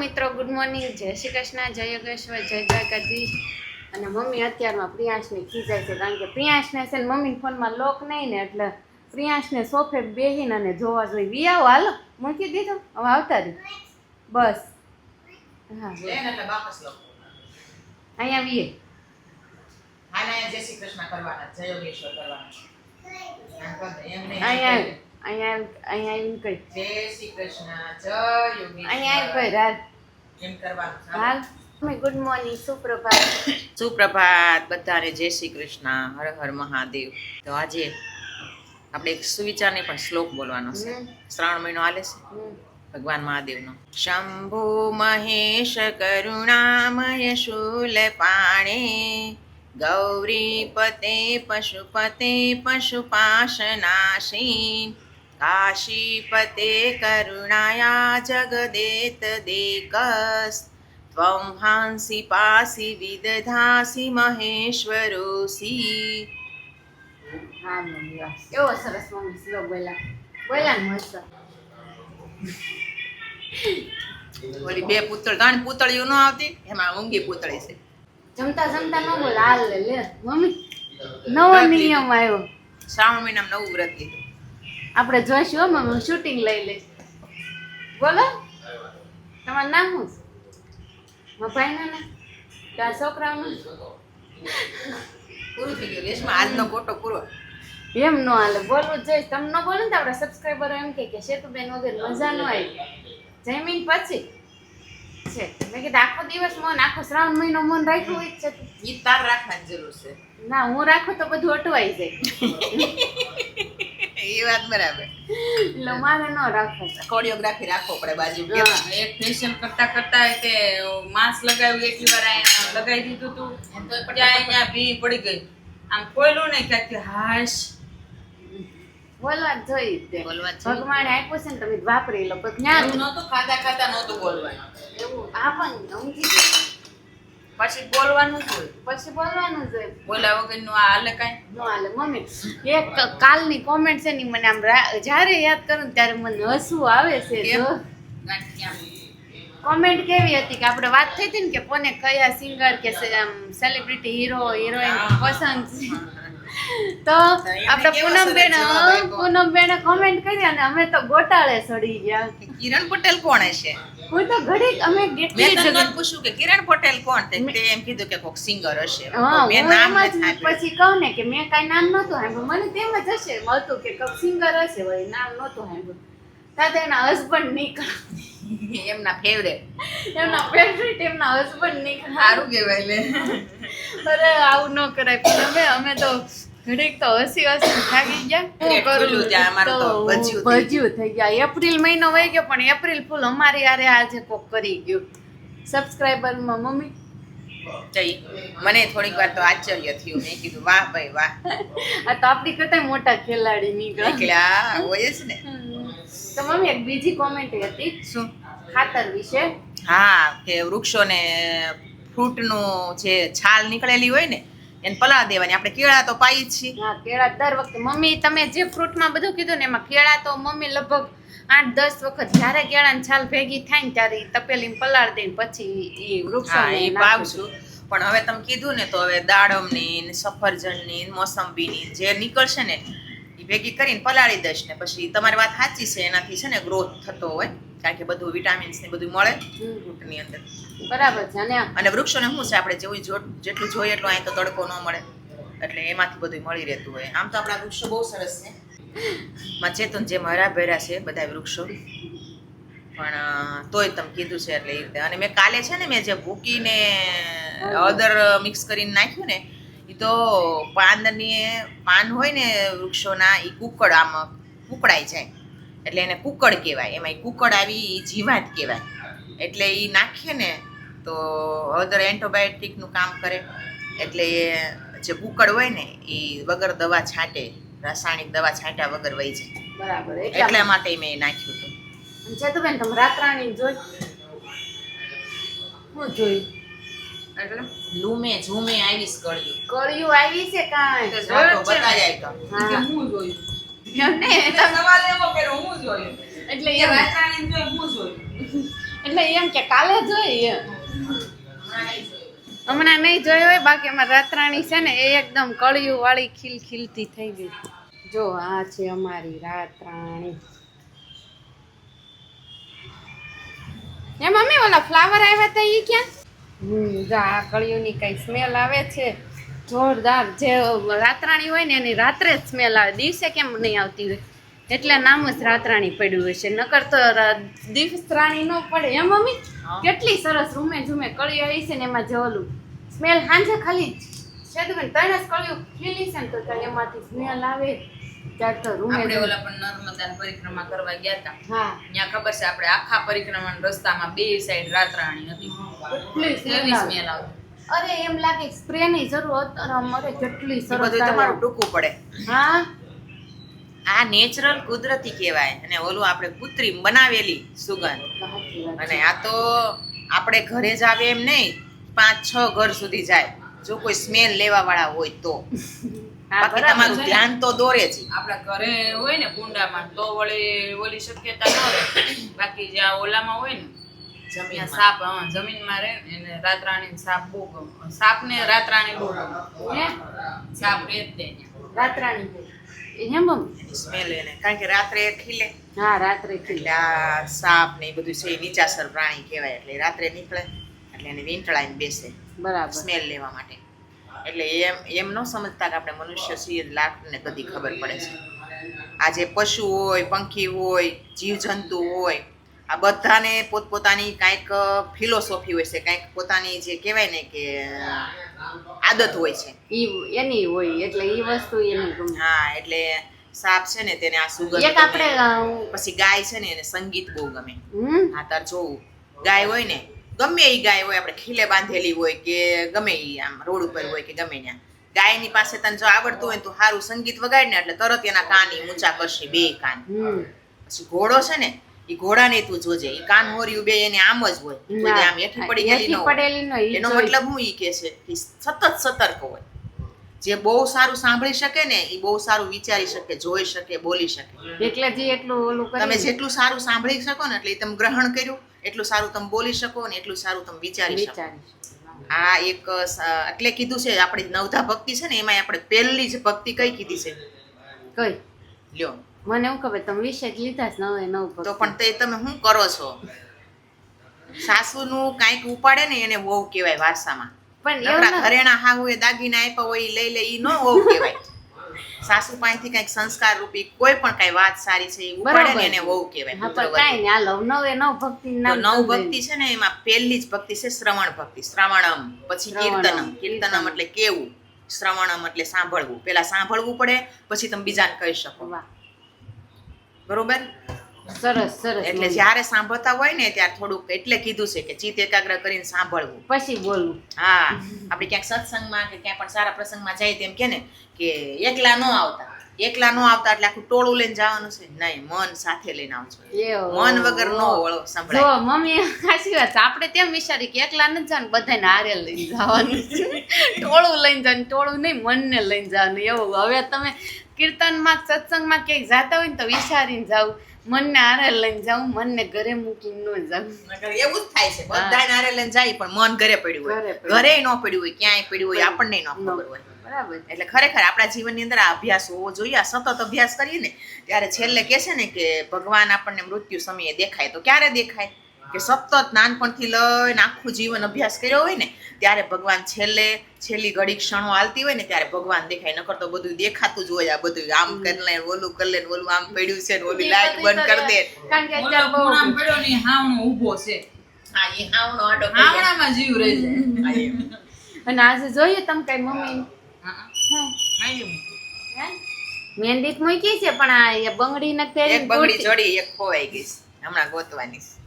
મિત્રો good morning જય શ્રી કૃષ્ણ જય યોગેશ્વર જય દ્વારકાધીશ. અને મમ્મી અત્યારમાં પ્રિયાંશને ખીજાય છે કારણ કે પ્રિયાંશને છે ને મમ્મીના ફોનમાં લોક નહીં ને એટલે પ્રિયાંશને સોફે બેહીને અને જોવા જોઈએ વી હાલો મૂકી દીધો હવે આવતા રહી. બસ. હા અહીંયા વીએ. અહીંયા એમ અહીંયા આવીને કઈ જય શ્રી કૃષ્ણ જય અહીંયા કઈ રાત એમ કરવાનું ગુડ મોર્નિંગ સુપ્રભાત. સુપ્રભાત બધાને જય શ્રી કૃષ્ણ હર હર મહાદેવ. તો આજે આપણે એક સુવિચારને પણ શ્લોક બોલવાનો છે. શ્રાવણ મહિનો આલે છે. ભગવાન મહાદેવનો. શંભુ મહેશ કરુણામય શૂલ પાણે ગૌરીપતે પશુપતે પશુપાશનાશી કાશીપતે करुणाया ત્વં હાંસી પાસી વિદધાસી મહેશ્વરોસી હા મમ્મી વાહ કેવો સરસ મમ્મી શ્લોક બોલ્યા બોલ્યા ને મસ્ત ઓલી બે પૂતળ ત્રણ પૂતળીઓ ન આવતી? એમાં ઊંઘી પૂતળી છે જમતા જમતા ન બોલ હાલ લે લે મમ્મી નવો નિયમ આવ્યો. શ્રાવણ મહિનામાં નવું વ્રત લીધું. આપણે જોઈશું હો હું શૂટિંગ લઈ લઈશ. બોલો? તમારું નામ શું મારા ભાઈના નામ? કે છોકરાનું? પૂરું થઈ ગયું આજનો ફોટો પૂરો. એમ ન હાલે બોલવું જ જોઈએ. તમે ન બોલો ને આપણા સબસ્ક્રાઈબરો એમ કે કે સેતુબેન વગર મજા ન આવી. જમીન પછી. છે. મેં કીધું આખો દિવસ મન આખો શ્રાવણ મહિનો મન રાખ્યું હોય છે ઈ તાર રાખવાની જરૂર છે. ના હું રાખું તો બધું અટવાઈ જાય. એ વાત બરાબર. એટલે ન રાખો કોરિયોગ્રાફી રાખો પડે બાજુ. એક ફેશિયલ કરતા કરતા તે માસ્ક લગાવ્યું એટલી વાર અહીંયા લગાવી દીધું તું. ત્યાં અહીંયા ભી પડી ગઈ આમ કોયલું નહીં ક્યાંક હાશ. બોલવા જોઈ તે. બોલવા. ભગવાને આપ્યું છે ને તમે વાપરી લો. જ્ઞાન નહોતું ખાતા ખાતા નહોતું બોલવાનું. એવું પણ સમજી. પછી બોલવાનું જ હોય. પછી બોલવાનું જ હોય. બોલ્યા વગરનું આ હાલે કાંઈ? ન હાલે મમ્મી. એક કાલની કોમેન્ટ છે ને મને આમ જ્યારે યાદ કરું ને ત્યારે મને હસવું આવે છે જો. કોમેન્ટ કેવી હતી કે આપણે વાત થઈ હતી ને કે કોને કયા સિંગર કે સેલિબ્રિટી હીરો હિરોઈન પસંદ છે? તો આપણે પૂનમબેન જવાબ કોમેન્ટ કરી અને અમે તો ગોટાળે સડી ગયા. કિરણ પટેલ કોણ હશે હું તો ઘડીક અમે કેટલી મેં તને પૂછ્યું કે કિરણ પટેલ કોણ? તે એમ કીધું કે કોક સિંગર હશે. મેં નામ પછી કહું ને કે મેં કાંઈ નામ નહોતું સાંભળ્યું. મને તેમ જ હશે હતું કે કોક સિંગર હશે વળી નામ નહોતું સાંભળ્યું. ત્યાં એના હસબન્ડ નીકળ. એમના ફેવરેટ એમના ફેવરેટ એમના હસબન્ડ નીકળ્યા સારું કહેવાય લે. અરે આવું ન કરાય. પણ અમે અમે તો ઘડીક તો હસી હસી થાકી ગયા. શું કરું? ત્યાં અમારું તો ભજ્યું થઈ ગયા. એપ્રિલ મહિનો વહી ગયો પણ એપ્રિલ ફૂલ અમારી આરે આજે કોક કરી ગયું. સબસ્ક્રાઈબરમાં મમ્મી? મને થોડીક વાર તો આશ્ચર્ય થયું. મેં કીધું વાહ ભાઈ વાહ. આ તો આપણી કરતા મોટા ખેલાડી નીકળ્યા. નીકળ્યા હોય જ ને. તો મમ્મી એક બીજી કોમેન્ટ હતી. શું? ખાતર વિશે. હા કે વૃક્ષોને ફ્રૂટનું જે છાલ નીકળેલી હોય ને એને પલાળ દેવાની. આપણે કેળા તો પાઈ જ છીએ. હા કેળા દર વખતે. મમ્મી તમે જે ફ્રૂટમાં બધું કીધું ને એમાં કેળા તો મમ્મી લગભગ આઠ દસ વખત જ્યારે કેળાની છાલ ભેગી થાય ને ત્યારે તપેલી પલાળ દઈને પછી એ વૃક્ષો એ પાવશું. પણ હવે તમે કીધું ને તો હવે દાડમની ને સફરજનની ને મોસંબીની જે નીકળશે ને ભેગી કરીને પલાળી દઈશ ને પછી તમારી વાત સાચી છે એનાથી છે ને ગ્રોથ થતો હોય કારણ કે બધું વિટામિન્સ ને બધું મળે. ફ્રૂટની અંદર. બરાબર છે અને અને વૃક્ષોને શું છે આપણે જેવું જો- જેટલું જોઈએ એટલું અહીં તો તડકો ન મળે. એટલે એમાંથી બધું મળી રહેતું હોય. આમ તો આપણા વૃક્ષો બહુ સરસ છે. માં ચેતન જેમ હરા ભેરા છે બધા વૃક્ષો. પણ તોય તમે કીધું છે એટલે એ રીતે. અને મેં કાલે છે ને મેં જે ભૂકીને અદર મિક્સ કરીને નાખ્યું ને તો પાનની પાન હોય ને વૃક્ષોના એ કુકડ આમાં કુકડાઈ જાય. એટલે એને કુકડ કહેવાય. એમાં કુકડ આવી એ જીવાત કહેવાય. એટલે એ નાખીએ ને તો અધર એન્ટોબાયોટિકનું કામ કરે. એટલે જે કુકડ હોય ને એ વગર દવા છાંટે. રાસાયણિક દવા છાંટ્યા વગર વહી જાય. બરાબર. એટલા એટલા માટે મેં નાખ્યું હતું. જેતુબેન તમે રાતરાણી જોઈ? હું જોઈ. એટલે? લૂમે ઝૂમે આવીશ કળિયું કળિયું આવી છે કાંઈ? તો જો તો. હું. જોયું? એમ ને એટલે સવાલ એવો કર્યો હું જોયું? એટલે એ એમ. જોઈ હું જોયું? એટલે એમ કે કાલે જોઈ હમણાં નહીં જોયું હમણાં નહીં જોયો હોય બાકી અમારી રાતરાણી છે ને એ એકદમ કળિયું વાળી ખીલ ખીલતી થઈ ગઈ. જો આ છે અમારી રાતરાણી. એ મમ્મી ઓલા ફ્લાવર આવ્યા હતા એ ક્યાં? જો આ કળિયુંની કંઈ સ્મેલ આવે છે જોરદાર. જે રાતરાણી હોય ને એની રાત્રે જ સ્મેલ આવે. દિવસે કેમ નહીં આવતી હોય? એટલે નામ જ રાતરાણી પડ્યું હશે. નકર તો દિવસ રાણી ન પડે. એમ મમ્મી? કેટલી સરસ રૂમે ઝૂમે કળી આવી છે ને એમાં જે ઓલું સ્મેલ સાંજે ખાલી સેદુબેન ત્રણ જ કળિયું ખીલી છે ને તો એમાંથી સ્મેલ આવે. ત્યારે રૂમે આપણે ઓલા પણ નર્મદાની પરિક્રમા કરવા ગયા હતા. હા. ત્યાં ખબર છે આપણે આખા પરિક્રમાના રસ્તામાં બે સાઈડ રાતરાણી હતી. કેટલી smell સ્મેલ આવતી. અરે એમ લાગે સ્પ્રે ની જરૂર અત્યારે અરે કેટલી સરસ બધું તમારું ટૂંકું પડે. હા? આ નેચરલ કુદરતી કહેવાય. અને ઓલું આપણે કૃત્રિમ બનાવેલી સુગંધ. અને આ તો આપણે ઘરે જ આવે એમ નહીં પાંચ છ ઘર સુધી જાય. જો કોઈ સ્મેલ લેવા વાળા હોય તો. બાકી તમારું ધ્યાન તો દોરે જ આપણા ઘરે હોય ને કુંડામાં તો વળી ઓલી શક્યતા ન રહે. બાકી જ્યાં ઓલામાં હોય ને જમીન સાપ હા જમીનમાં રહે. ને એને રાતરાણી સાપ બહુ ગમે. સાપને રાતરાણી બહુ ગમે. સાપ રહે જ તે રાતરાણી છે. એ હે સ્મેલ એને કારણ કે રાત્રે ખીલે. હા રાત્રે ખીલે. આ સાપ ને એ બધું છે નીચાસર પ્રાણી કહેવાય. એટલે રાત્રે નીકળે એટલે એને વીંટળાઈને બેસે. બરાબર. સ્મેલ લેવા માટે. એટલે એમ એમ ન સમજતા કે આપણે મનુષ્ય છીએ લાખને બધી ખબર પડે છે. આ જે પશુ હોય પંખી હોય જીવજંતુ હોય આ બધાને પોતપોતાની કાંઈક ફિલોસોફી હોય છે કાંઈક પોતાની જે કહેવાય ને કે આદત હોય છે. ઈ એની હોય એટલે ઈ વસ્તુ એની હા એટલે સાપ છે ને તેને આ સુગંધ એક આપણે પછી ગાય છે ને એને સંગીત બહુ ગમે. હા તાર જોવું. ગાય હોય ને ગમે એ ગાય હોય આપણે ખીલે બાંધેલી હોય કે ગમે એ આમ રોડ ઉપર હોય કે ગમે ત્યાં. ગાયની પાસે તને જો આવડતું હોય તો સારું સંગીત વગાડ ને એટલે તરત એના કાન ઊંચા કરશે બે કાન. પછી ઘોડો છે ને એ ઘોડાને તું જોજે. એ કાન હોર્યું બે એને આમ જ હોય. કોઈ આમ હેઠી પડી ગયેલી. પડેલી એનો મતલબ હું ઈ કે છે કે સતત સતર્ક હોય. જે બહુ સારું સાંભળી શકે ને એ બહુ સારું વિચારી શકે જોઈ શકે બોલી શકે. એટલે જે એટલું ઓલું તમે જેટલું સારું સાંભળી શકો ને એટલે તમે ગ્રહણ કર્યું. એટલું સારું તમે બોલી શકો ને એટલું સારું તમે વિચારી શકો. આ એક એટલે કીધું છે આપણી નવધા ભક્તિ છે ને એમાં આપણે પહેલી જ ભક્તિ કઈ કીધી છે? કઈ? લ્યો. મને એવું ખબર તમે વિશે જ લીધા નવે નવ તો પણ તે તમે શું કરો છો? સાસુનું કાંઈક ઉપાડે ને એને વહુ કહેવાય વારસામાં. પણ ઘરેણા ઘરેણા હાહુએ દાગીના આપ્યા હોય લઈ લે એ નો વહુ કહેવાય. સાસુ પાસેથી કંઈક સંસ્કાર રૂપી કોઈ પણ કઈ વાત સારી છે ઉપાડે ને એને વહુ કહેવાય કઈ આ. કાંઈ નહીં હાલો નવે નવ ભક્તિ નવ ભક્તિ છે ને એમાં પહેલી જ ભક્તિ છે શ્રવણ ભક્તિ શ્રવણમ પછી કીર્તનમ. કીર્તનમ. એટલે કેવું? શ્રવણમ એટલે સાંભળવું. પેલા સાંભળવું પડે પછી તમે બીજાને કહી શકો. બરોબર? સરસ સરસ એટલે જ્યારે સાંભળતા હોય ને ત્યારે થોડુંક એટલે કીધું છે કે ચિત્ત એકાગ્ર કરીને સાંભળવું. પછી બોલવું. હા આપણે ક્યાંક સત્સંગમાં કે ક્યાંય પણ સારા પ્રસંગમાં જાય તેમ કે ને કે એકલા ન આવતા. એકલા ન આવતા એટલે આખું ટોળું લઈને જવાનું છે. નહીં મન સાથે લઈને આવજો મન વગર નો ઓળો સંભળાય. મમ્મી સાચી વાત. આપણે તેમ વિચારી કે એકલા નથી જવાનું બધાને હારે લઈને જવાનું ટોળું લઈને જવાનું ટોળું નહીં મનને લઈને જવાનું. એવું. હવે તમે કીર્તનમાં સત્સંગમાં ક્યાંક જાતા હોય ને તો વિચારીને જાવ મનને આરે લઈને જાઉં મનને ઘરે મૂકીને ન જાઉં. એવું જ થાય છે. બધા આરે લઈને જાય પણ મન ઘરે પડ્યું હોય. ઘરે ન પડ્યું હોય ક્યાંય પડ્યું હોય આપણને ન ખબર હોય. બરાબર. એટલે ખરેખર આપણા જીવનની અંદર આ અભ્યાસ હોવો જોઈએ આ સતત અભ્યાસ કરીએ ને ત્યારે છેલ્લે કહે છે ને કે ભગવાન આપણને મૃત્યુ સમયે દેખાય. તો ક્યારે દેખાય? કે સતત નાનપણથી લઈને આખું જીવન અભ્યાસ કર્યો હોય ને ત્યારે ભગવાન છેલ્લે છેલ્લી ઘડી ક્ષણો હાલતી હોય ને ત્યારે ભગવાન દેખાય. નકર તો બધું દેખાતું જ હોય આ બધું. આમ કરી લે ઓલું કરી લે ઓલું આમ પડ્યું છે ને ઓલી લાઈટ બંધ કરી દે. કારણ કે અત્યારે બહુ ખૂણામાં પડ્યો ને હાવણો ઊભો છે. હા એ હાવણો આડો હાવણામાં જીવ રહી જાય. અને આજે જોઈએ તમે કઈ મમ્મી? હા, હે? મહેંદી મૂકી. છે પણ આ એ બંગડી નથી પહેરી એક બંગડી જોડી એક ખોવાઈ ગઈ છે. હમણાં ગોતવાની છે.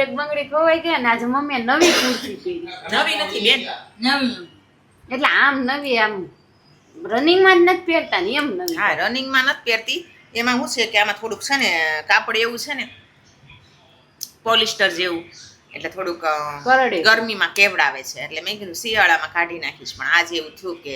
એક બંગડી ખોવાઈ ગઈ અને આજે મમ્મીએ નવી કુર્તી પહેરી. નવી નથી બેન. નવી. એટલે આમ નવી આમ રનિંગમાં જ નથી પહેરતા ને એમ નવી. હા રનિંગમાં નથી પહેરતી. એમાં શું છે કે આમાં થોડુંક છે ને કાપડ એવું છે ને પોલિસ્ટર જેવું. એટલે થોડુંક કરડે. ગરમીમાં કેવડાવે છે. એટલે મેં કીધું શિયાળામાં કાઢી નાખીશ પણ આજે એવું થયું કે.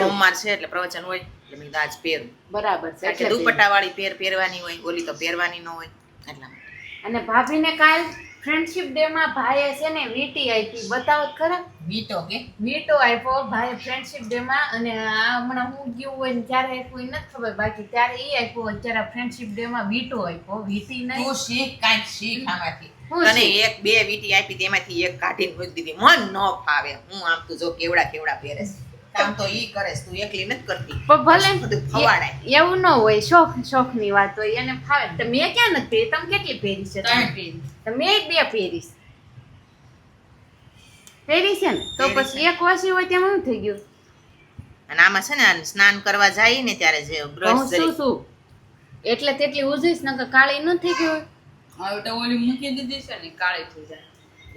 સોમવાર છે એટલે પ્રવચન હોય એટલે મેં કીધું આજ પહેરું. બરાબર છે એટલે એટલે દુપટ્ટા વાળી પેર પહેરવાની હોય ઓલી તો પહેરવાની ન હોય એટલા માટે. અને ભાભીને કાલ ફ્રેન્ડશિપ ડે માં ભાઈએ છે ને વીટી આપી. બતાવો ખરા. વીટો કે? વીટો આપ્યો ભાઈ ફ્રેન્ડશિપ ડે માં અને આ હમણાં હું ગયું હોય ને ત્યારે કોઈ નથી ખબર બાકી. ત્યારે એ આપ્યો અત્યારે ફ્રેન્ડશિપ ડે માં વીટો આપ્યો. વીટી નહીં. તું શીખ કાંઈક શીખ આમાંથી. અને એક બે વીટી આપી તેમાંથી એક કાઢીને મૂકી દીધી. મન ન ફાવે. હું આમ તો જો કેવડા કેવડા પહેરેસ કામ તો ઈ કરેસ તું એકલી નથી કરતી. પણ ભલે બધું ફવાડાય એવું ન હોય શોખ શોખની વાત હોય એને ફાવે. તો મેં ક્યાં નથી પહેરી તમે કેટલી પહેરી છે? ત્રણ તમે? તો મેં બે પહેરીશ પહેરી છે ને? તો પછી એક વાસી હોય તેમાં શું થઈ ગયું? અને આમાં છે ને આ સ્નાન કરવા જાય ને ત્યારે જે બ્રશ શું શું? એટલે તેટલી ઉજવીશ નકર કાળી ન થઈ ગયું હોય. હવે તો ઓલી મૂકી દીધી છે ને કાળી થઈ જાય.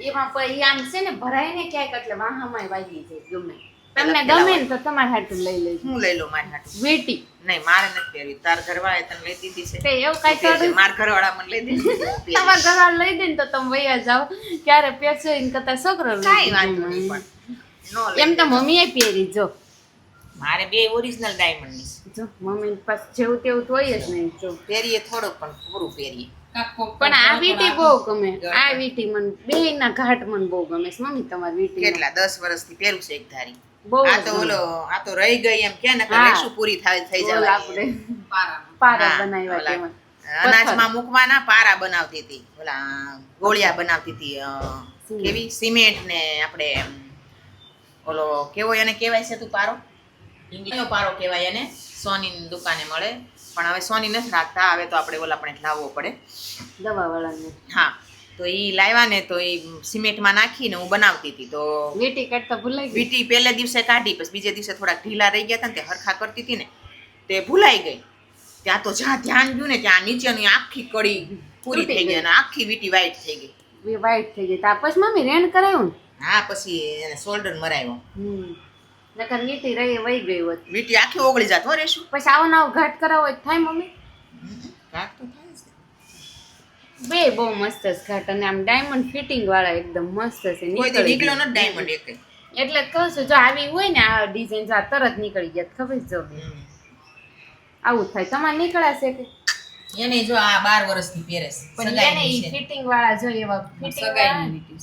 એમાં પછી આમ છે ને ભરાય ને ક્યાંક એટલે વાહામાં વાગી જાય ગમે. તમને ગમે ને તો તમારે હાટું લઈ લઈ હું લઈ લઉં મારી હાટુ. વેટી. નહીં મારે નથી પહેરવી. તાર ઘરવાળા તને લઈ દીધી છે. એવું કાંઈ. કરું? માર ઘરવાળા મને લઈ દીધી. તમારા ઘરવાળા લઈ દે ને તો તમે વૈયા જાઓ. ક્યારે પહેરશો એને કરતા છોકરો લઈ વાંધો નહીં પણ એમ તો મમ્મીએ પહેરી જો. મારે બે ઓરિજિનલ ડાયમંડની જો મમ્મી પાસે જેવું તેવું તો હોય જ નહીં જો. પહેરીએ થોડુંક પણ પૂરું પહેરીએ. પણ આ વીટી બહુ ગમે. આ વીટી મને બે ના ઘાટ મને બહુ ગમે છે મમ્મી તમારી વીટી કેટલા? દસ વર્ષથી પહેરું છે એક ધારી. આ તો ઓલો આ તો રહી ગઈ એમ કે ને. રેશું પૂરી થાય થઈ ઓલ આપણે. પારા બનાવ્યા તેમાં અનાજમાં મૂકવાના પારા બનાવતી હતી. ઓલા ગોળિયા બનાવતી હતી. કેવી? સિમેન્ટ ને આપણે ઓલો કેવો એને કહેવાય છે તું પારો? કયો પારો કહેવાય એને. સોની દુકાને મળે. પણ હવે સોની નથી રાખતા હવે તો આપણે ઓલા પણ લાવવો પડે. દવા વાળાને હા. તો એ લાવ્યા ને તો એ સિમેન્ટમાં નાખીને હું બનાવતી હતી. તો વીટી કાઢતા ભૂલાઈ ગઈ? વીટી પહેલે દિવસે કાઢી પછી બીજે દિવસે થોડાક ઢીલા રહી ગયા હતા ને તે હરખા કરતી હતી ને તે ભૂલાઈ ગઈ. ત્યાં તો જ્યાં ધ્યાન ગયું ને ત્યાં નીચેની આખી કડી પૂરી થઈ ગઈ. અને આખી વીટી વાઈટ થઈ ગઈ. વાઈટ થઈ ગઈ. તા પછી મમ્મી રેન કરાયું હા પછી એને શોલ્ડર મરાયો નકર વીટી રહી વહી ગઈ હોત. વીટી આખી ઓગળી જાત હો રેશું. પછી આવો નાવ ઘાટ કરાવો થાય મમ્મી? ઘાટ તો થાય. બે બહુ મસ્ત છે ઘાટ અને આમ ડાયમંડ ફિટિંગ વાળા એકદમ મસ્ત છે નીકળ્યો ગયા. ડાયમંડ એક. એટલે કહું છું જો આવી હોય ને આ ડિઝાઇન આ તરત નીકળી ગયા ખબર જો. આવું થાય. તમારે નીકળાશે કે? એને જો આ બાર વર્ષથી પહેરે પણ એને ઈ ફિટિંગ વાળા જો એવા ફિટિંગ વીટી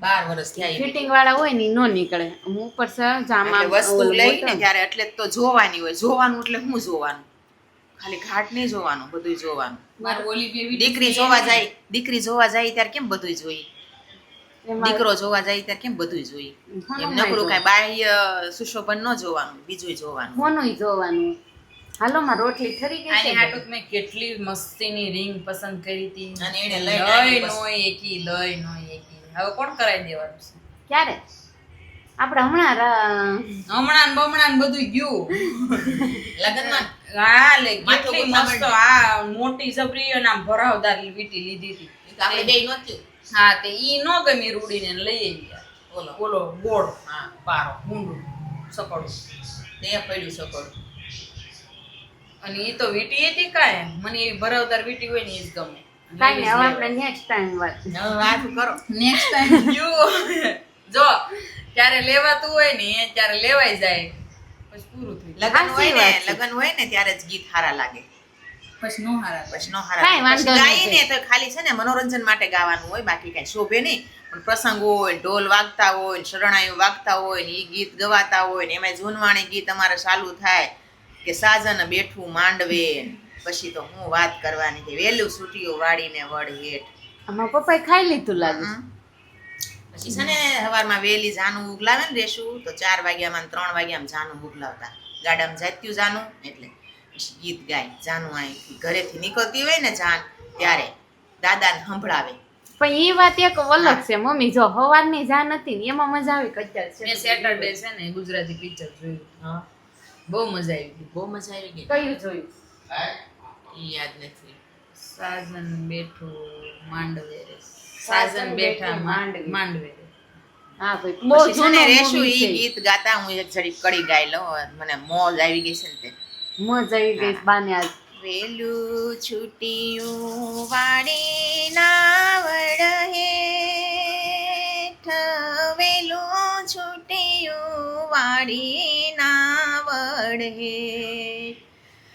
બાર વર્ષ થયા. ફિટિંગ વાળા હોય ને નો નીકળે. હું ઉપર સર જામા વસ્તુ લઈને ત્યારે એટલે તો જોવાની હોય. જોવાનું એટલે હું જોવાનું? ખાલી ઘાટ નહીં જોવાનું બધું જોવાનું. મારે ઓલી બે દીકરી જોવા જાય દીકરી જોવા જાય ત્યારે કેમ બધું જોઈએ? દીકરો જોવા જાય ત્યારે કેમ બધું જોઈએ? એમ નકરું કાંઈ બાહ્ય સુશોભન ન જોવાનું બીજું જોવાનું. મોનું જોવાનું. હાલો માં રોટલી ઠરી ગઈ છે આટુક મેં કેટલી મસ્તીની રિંગ પસંદ કરી હતી. અને એને લઈ નો એકી લઈ નો એકી. હવે કોણ કરાવી દેવાનું છે? ક્યારે? આપણે હમણાં હમણાં ને બમણાં ને બધું ગયું. લગ્નમાં હા લે કેટલી મસ્ત આ મોટી જબરી અને આમ ભરાવદાર વીટી લીધી હતી. આપણે નહોતું. હા તે ઈ નો ગમી રૂડીને લઈ આવી બોલો. બોલો ગોળ. હા પારો. ગુંડું સકડું. તે પડ્યું સકડું. અને ઈ તો વીટી હતી કાય મને એવી ભરાવદાર વીટી હોય ને ઈ જ ગમે. કાંઈ ને હવે આપણે નેક્સ્ટ ટાઈમ વાત હવે વાત કરો. નેક્સ્ટ ટાઈમ જો ત્યારે લેવાતું હોય ને એ ત્યારે લેવાય જાય. પછી પૂરું થઈ. લગ્ન હોય ને લગ્ન હોય ને ત્યારે જ ગીત હારા લાગે. પછી નો હારા પછી નો હારા. ગાઈને તો ખાલી છે ને મનોરંજન માટે ગાવાનું હોય બાકી કઈ શોભે નહીં. પણ પ્રસંગ હોય ઢોલ વાગતા હોય શરણાઈઓ વાગતા હોય ને ઈ ગીત ગવાતા હોય ને એમાં જૂનવાણી ગીત અમારે ચાલુ થાય કે સાજન બેઠું માંડવે. પછી તો હું વાત કરવાની કે વેલું છૂટીઓ વાળીને વડ હેઠ. અમારા પપ્પાએ ખાઈ લીધું લાગે. પછી છે ને સવારમાં વહેલી જાનું ઉગલાવે ને રેશું તો ચાર વાગ્યામાં ત્રણ વાગ્યામાં જાનું ઉગલાવતા ગાડામાં જાત્યું જાનું એટલે પછી ગીત ગાય જાનું આય. ઘરેથી નીકળતી હોય ને જાન ત્યારે દાદાને સંભળાવે. પણ એ વાત એક અલગ છે મમ્મી જો હવારની જાન હતી ને એમાં મજા આવી કચ્ચાર મેં સેટરડે છે ને ગુજરાતી પિક્ચર જોયું. હા. બહુ મજા આવી ગઈ બહુ મજા આવી ગઈ. કયું જોયું? યાદ નથી. સાજન બેઠું માંડવે સાજન બેઠું બેઠા માંડવે. માંડવે હા ભાઈ બહુ પછી છે ને જૂનું રેશું ઈ ગીત ગાતા હું એક જડી કડી ગાઈ લઉં મને મોજ આવી ગઈ છે ને તે. મજા આવી ગઈ બાને આજ. વેલું છૂટિયું વાડી નાવડ હેઠ વેલું છૂટિયું વાડી નાવડ હેઠ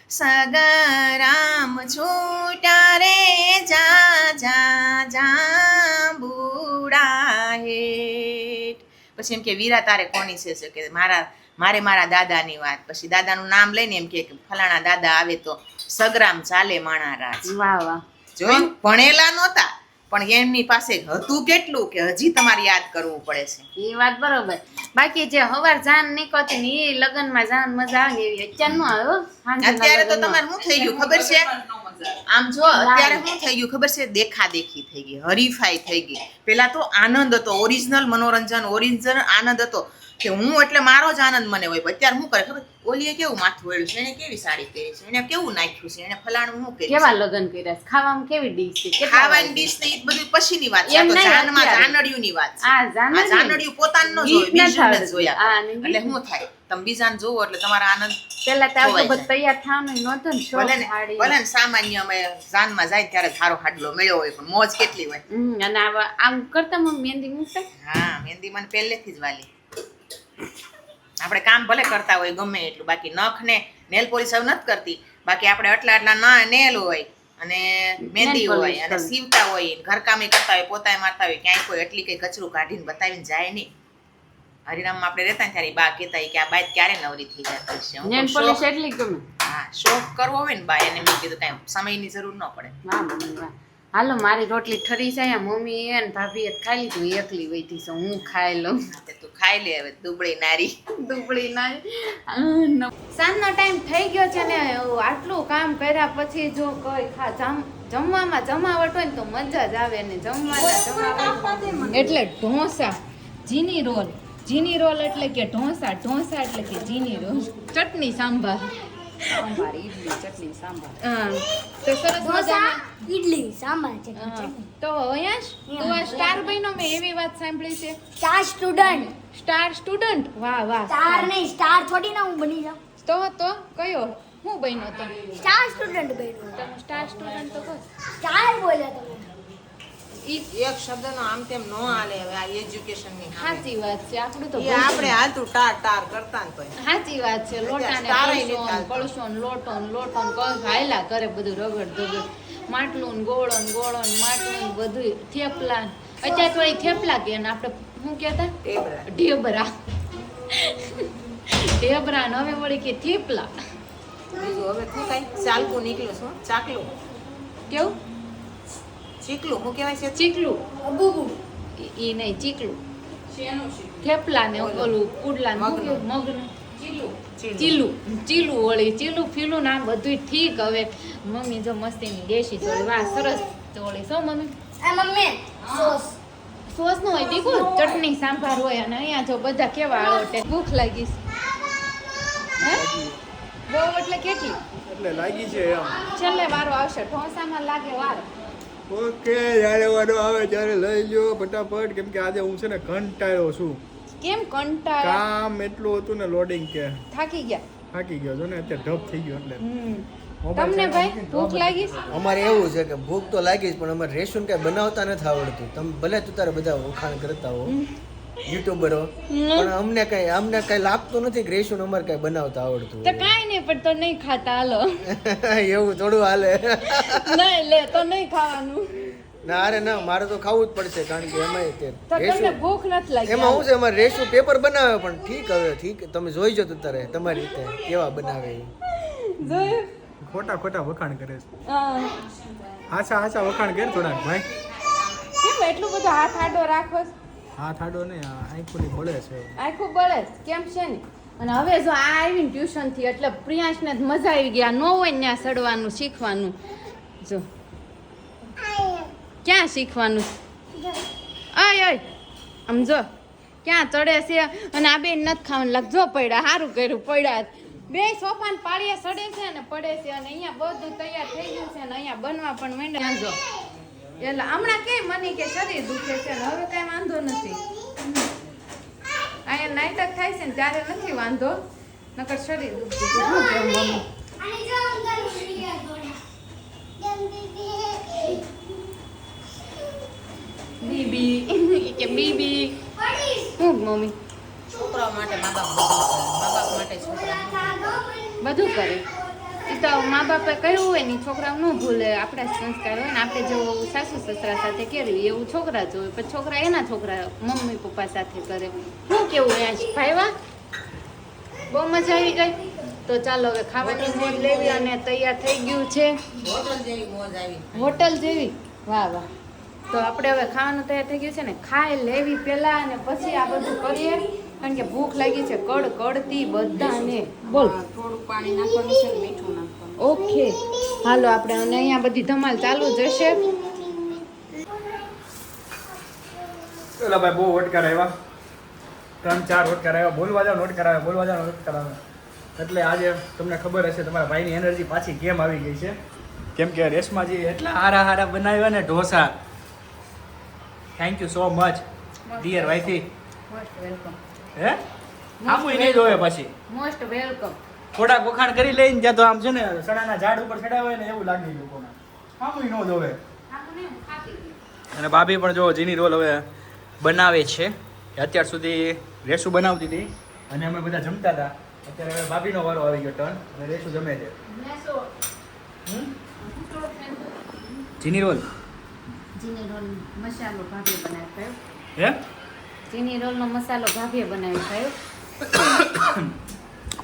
સગરામ છૂટા પછી એમ કે વીરા તારે કોની છે કે મારા મારે મારા દાદાની વાત. પછી દાદાનું નામ લઈને એમ કે કે ફલાણા દાદા આવે તો સગ્રામ ચાલે માણા રાજ. વાહ વાહ. જોયું ભણેલા નહોતા પણ એમની પાસે હતું કેટલું કે હજી તમારે યાદ કરવું પડે છે. એ વાત બરોબર. બાકી જે હવાર જાન નીકળતી ને એ લગ્નમાં જાન મજા આવે એવી. અત્યાર નો આવ્યો અત્યારે તો તમારે શું થઈ ગયું ખબર છે? આમ જો અત્યારે શું થઈ ગયું ખબર છે? દેખા દેખી થઈ ગઈ હરીફાઈ થઈ ગઈ. પેલા તો આનંદ હતો ઓરિજિનલ મનોરંજન ઓરિજિનલ આનંદ હતો. કે હું એટલે મારો જ આનંદ મને હોય. અત્યારે હું કરે ખબર? ઓલીએ કેવું માથું વળ્યું છે? એને કેવી સાડી પહેરી છે? એને કેવું નાખ્યું છે? એને ફલાણું શું કર્યું કેવા લગ્ન કર્યા છે? ખાવામાં કેવી ડીશ છે? ખાવાની ડીશ ને એ બધું પછીની વાત છે. જાનમાં જાનડિયું ની વાત છે. જાનડિયું? પોતાનું જોયું બીજું જ જોયા એટલે હું થાય? તમે બીજાને જોવો એટલે તમારા આનંદ પેલા તો આટલું બધું તૈયાર થવાનું નહોતું ને ભલે ને ભલે ને સામાન્ય અમે જાનમાં જાય ત્યારે સારો હાડલો મળ્યો હોય પણ મોજ કેટલી હોય? અને આમ કરતા મમ્મી મહેંદી મૂકતા? હા મહેંદી મને પહેલેથી જ વાલી. આપણે કામ ભલે કરતા હોય ગમે એટલું. બાકી નખ ને નેલ પોલિશ હવે નથી કરતી. બાકી આપણે આટલા આટલા ના નેલ હોય અને મહેંદી હોય અને સીવતા હોય ઘરકામે કરતા હોય પોતાએ મારતા હોય ક્યાંય કોઈ એટલી કઈ કચરું કાઢીને બતાવીને જાય નહીં. હરિરામમાં આપણે રહેતા ને ત્યારે બા કહેતા કે આ બાઈ ક્યારે નવરી થઈ જતી છે નેલ પોલિશ એટલી ગમે. હા શોખ કરવો હોય ને બા એને મેં કીધું કાંઈ સમયની જરૂર ન પડે. વાહ હાલો મારી રોટલી ઠરી જાય મમ્મી એ ને ભાભી એ ખાઈ લીધું એકલી વૈધી છે હું ખાઈ લઉં. તું ખાઈ લે હવે દુબળી નારી. દુબળી ના. સાંજનો ટાઈમ થઈ ગયો છે ને આટલું કામ કર્યા પછી જો કોઈ ખા જમ- જમવામાં જમાવટ હોય ને તો મજા જ આવે ને જમવાના એટલે ઢોસા જીની રોલ જીની રોલ એટલે કે ઢોસા ઢોસા એટલે કે જીની રોલ. ચટણી સાંભાર. સાંભાર ઈડલી ચટણી સાંભાર. તો સરસ મજા ઈડલી સાંભાર ચટણી તો યશ તું આ સ્ટાર બન્યો મેં એવી વાત સાંભળી છે. Star student. Star student? વાહ વાહ. સ્ટાર નહીં સ્ટાર થોડી ના હું બની જાઉં. તો તો કયો? હું બન્યો તો? સ્ટાર સ્ટુડન્ટ બન્યો. તમે સ્ટાર સ્ટુડન્ટ તો કહો. ચાર બોલ્યા તમે. એક શબ્દનો આમ તેમ નો હાલે હવે આ એજ્યુકેશનની સાચી વાત છે આપણું તો આપણે હાલતું ટાર ટાર કરતા ને તોય. સાચી વાત છે લોટાને લોટો ને લોટો ને કળશ હાયલા કરે બધું રગડ ધગડ. માટલું ને ગોળો ને ગોળો ને માટલું બધું થેપલા. અત્યારે થોડી થેપલા કે આપણે શું કહેતા? ટેબરા. ઢેબરા. ઢેબરા ને હવે વળી કે થેપલા. હવે શું કઈ ચાલકું નીકળ્યું શું ચાકલું. કેવું? ચીકલું હું કહેવાય છે? ચીકલું. અબુબુ ઈ નહીં ચીકલું. શેનું થેપલા ને ઓલું. કુડલા મગનું. મગનું. ચીલું. ચીલું. ચીલું. ચીલું ફીલું ના બધું ઠીક. હવે મમ્મી જો મસ્તીની દેશી ચોળી. વાહ સરસ ચોળી. શું મમ્મી? Mummy sauce. સોસનું હોય દીકુ ચટણી સાંભાર હોય અને અહીંયા જો બધા કેવા આળોટે ભૂખ લાગી છે. બહુ એટલે કેટલી? એટલે લાગી છે છેલ્લે વારો આવશે. ઢોસામાં લાગે વારો. ઓકે જ્યારે વારો આવે ત્યારે લઈ લ્યો ફટાફટ કેમ કે આજે હું છે ને કંટાળ્યો છું. કેમ કંટાળ્યો? કામ એટલું હતું ને લોડિંગ કે થાકી ગયા. થાકી ગયો છો ને અત્યારે ઢપ થઈ ગયો એટલે. તમને ભાઈ ભૂખ લાગી છે? અમારે એવું છે કે ભૂખ તો લાગી જ પણ અમારે રેશન કઈ બનાવતા નથી આવડતું. તમે ભલે તું તારે બધા વખાણ કરતા હો. યુટ્યુબરો. પણ અમને કઈ અમને કઈ લાગતું નથી કે રેશન અમારે કઈ બનાવતા આવડતું તો કાંઈ નહીં પણ તો નહીં ખાતા હાલો. એવું થોડું હાલે. નહીં લે તો નહીં ખાવાનું. ના અરે ના મારે તો ખાવું જ પડશે કારણ કે એમાં તે રેશુ ભૂખ નથી લાગી એમાં શું છે એમાં રેશુ પેપર બનાવે પણ ઠીક હવે ઠીક. તમે જોઈ જતો તારે તમારી રીતે કેવા બનાવે એ. જોયું? ખોટા ખોટા વખાણ કરે છે. હા. આછા આછા વખાણ કર થોડાક ભાઈ. કેમ એટલું બધું હાથ આડો રાખો છો? હાથ આડો આ આંખોની બળે છે. આંખો બળે કેમ છે ને? અને હવે જો આ આવીને ટ્યુશનથી એટલે પ્રિયાંશને મજા આવી ગયા ન હોય ને સડવાનું શીખવાનું. જો. ક્યાં શીખવાનું? અય અય આમ જો. ક્યાં ચડે છે? અને આ બેન નથી ખાવાનું. લખજો પડ્યા સારું કર્યું, પડ્યા. બે સોફાન પાળીએ સડે છે અને પડે છે. અને અહીંયા બધું તૈયાર થઈ ગયું છે અને અહીંયા બનવા પણ માંડ્યા. જો. એટલે હમણાં કે મને કે શરીર દુખે છે હવે કઈ વાંધો નથી. અહીંયા નાટક થાય છે ને ત્યારે નથી વાંધો નકર શરીર દુખતું. શું બીબી. કે બીબી. શું મમ્મી? છોકરાઓ માટે મા બાપ બધું કરે. મા બાપ માટે છોકરા બધું કરે. તો મા બાપે કહ્યું હોય ને છોકરાઓ છોકરા ન ભૂલે. આપણા સંસ્કાર હોય ને આપણે જેવું સાસુ સસરા સાથે કર્યું એવું છોકરા જોવે હોય. છોકરા એના છોકરા મમ્મી પપ્પા સાથે કરે. શું કેવું અહીંયા ભાઈવા? બહુ મજા આવી ગઈ? તો ચાલો હવે ખાવાની મોજ લેવી અને તૈયાર થઈ ગયું છે. હોટલ જેવી વાહ વાહ. તો આપણે હવે ખાવાનું તૈયાર થઈ ગયું છે ને ખાઈ લેવી પહેલા અને પછી આ બધું કરીએ. કારણ કે ભૂખ લાગી છે કડ કડતી બધાને. બોલ થોડું પાણી નાખવાનું છે મીઠું ઓકે. હાલો આપણે અને અહીંયા બધી ધમાલ ચાલુ જ હશે. ઓલા ભાઈ બહુ વોટ આવ્યા. ત્રણ ચાર વોટ આવ્યા. બોલવા જાવ નોટ આવ્યા બોલવા જાવ નોટ કરાવ્યા એટલે આજે તમને ખબર હશે તમારા ભાઈની એનર્જી પાછી કેમ આવી ગઈ છે. કેમ કે રેશમાજી એટલા હારા હારા બનાવ્યા ને dosa. Thank you so much dear wifey most welcome હે? આમુય નહીં જોયે પછી. મોસ્ટ વેલકમ થોડાક વખાણ કરી લઈને ત્યાં તો આમ છે ને સડાના ઝાડ ઉપર ચડાવે ને એવું લાગે લોકોને. આમ ન જોવે. અને ભાભી પણ જો જીની રોલ હવે બનાવે છે અત્યાર સુધી રેસુ બનાવતી હતી અને અમે બધા જમતા હતા. અત્યારે હવે ભાભીનો વારો આવી ગયો ટર્ન અને રેસુ જમે છે? જીની રોલ? જીની રોલ મસાલો ભાભી બનાવી થયો. હે? જીની રોલનો મસાલો ભાભીએ બનાવી ખાયો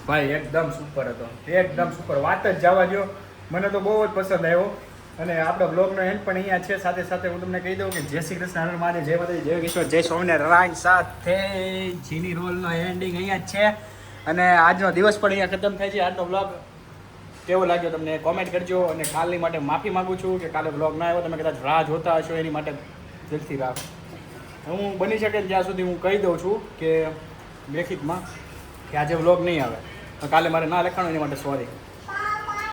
ભાઈ એકદમ સુપર હતો. એકદમ સુપર વાત જ જવા દો મને તો બહુ જ પસંદ આવ્યો. અને આપણો બ્લોગનો એન્ડ પણ અહીંયા છે. સાથે સાથે હું તમને કહી દઉં કે જય શ્રી કૃષ્ણ હરણ મહાદેવ, જય માતાજી, જય કિશોર, જય સ્વામિનારાયણ. સાથે જીની રોલનો એન્ડિંગ અહીંયા જ છે. અને આજનો દિવસ પણ અહીંયા ખતમ થાય છે. આજનો બ્લોગ કેવો લાગ્યો તમને કોમેન્ટ કરજો. અને કાલની માટે માફી માગું છું કે કાલે બ્લોગ ના આવ્યો. તમે કદાચ રાહ જોતા હશો એની માટે દિલથી રાહ. હું બની શકે ત્યાં સુધી હું કહી દઉં છું કે લેખિતમાં કે આજે વ્લોગ નહીં આવે. કાલે મારે ના લખાણું એની માટે સોરી